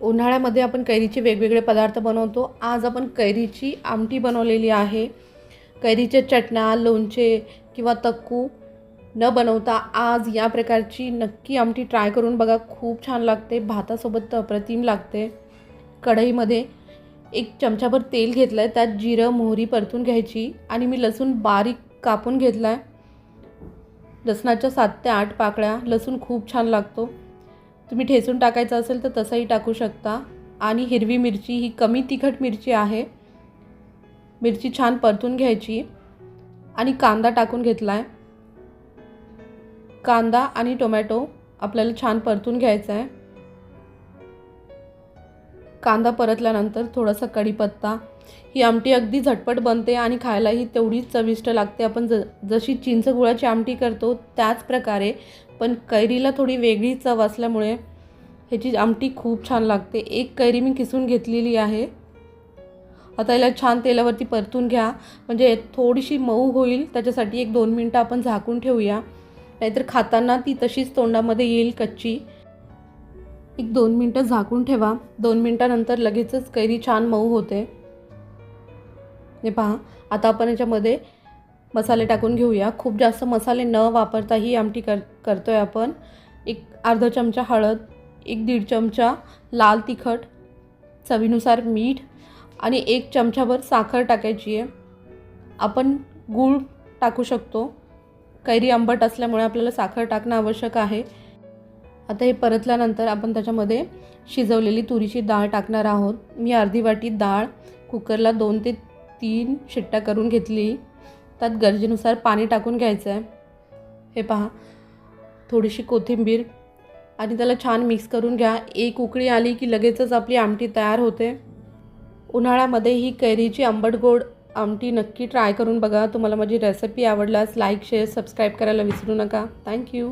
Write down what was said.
उन्हाळ्यामध्ये आपण कैरीचे वेगवेगळे पदार्थ बनवतो. आज आपण कैरीची आमटी बनवलेली आहे. कैरीचे चटण्या लोणचे किंवा तक्कू न बनवता आज या प्रकारची नक्की आमटी ट्राय करून बघा. खूप छान लागते. भातासोबत तर अप्रतिम लागते. कढईमध्ये एक चमचाभर तेल घेतलं आहे त्यात जिरं मोहरी परतून घ्यायची आणि मी लसूण बारीक कापून घेतला आहे लसणाच्या सात ते आठ पाकळ्या. लसूण खूप छान लागतो. तुम्ही ठेचून टाकायचं असेल तर तसंही टाकू शकता. आणि हिरवी मिरची ही कमी तिखट मिरची आहे. मिरची छान परतून घ्यायची. आणि कांदा टाकून घेतला आहे कांदा आणि टोमॅटो आपल्याला छान परतून घ्यायचा आहे कांदा परतल्यानंतर थोडासा कढीपत्ता. ही आमटी अगदी झटपट बनते आणि खायलाही तेवढीच चविष्ट लागते. आपण ज जशी चिंच गुळाची आमटी करतो त्याच प्रकारे पण कैरीला थोडी वेगळी चव असल्यामुळे ह्याची आमटी खूप छान लागते. एक कैरी मी किसून घेतलेली आहे. आता याला छान तेलावरती परतून घ्या. म्हणजे थोडीशी मऊ होईल. त्याच्यासाठी एक दोन मिनटं आपण झाकून ठेवूया. नाहीतर खाताना ती तशीच तोंडामध्ये येईल कच्ची. एक दोन मिनटं झाकून ठेवा. दोन मिनटानंतर लगेचच कैरी छान मऊ होते. हे पहा आता आपण याच्यामध्ये मसाले टाकून घेऊया. खूप जास्त मसाले न वापरता ही आमटी कर करतो आहे आपण. एक अर्धा चमचा हळद एक दीड चमचा लाल तिखट चवीनुसार मीठ आणि एक चमचाभर साखर टाकायची आहे. आपण गूळ टाकू शकतो. कैरी आंबट असल्यामुळे आपल्याला साखर टाकणं आवश्यक आहे. आता हे परतल्यानंतर आपण त्याच्यामध्ये शिजवलेली तुरीची डाळ टाकणार आहोत. मी अर्धी वाटी डाळ कुकरला दोन ते तीन शिट्ट्या करून घेतली. त्यात गरजेनुसार पाणी टाकून घ्यायचं आहे हे पहा थोडीशी कोथिंबीर आणि त्याला छान मिक्स करून घ्या. एक उकळी आली की लगेचच आपली आमटी तयार होते. उन्हाळ्यामध्ये ही कैरीची आंबट गोड आमटी नक्की ट्राय करून बघा. तुम्हाला माझी रेसिपी आवडल्यास लाईक शेअर सबस्क्राईब करायला विसरू नका. थँक्यू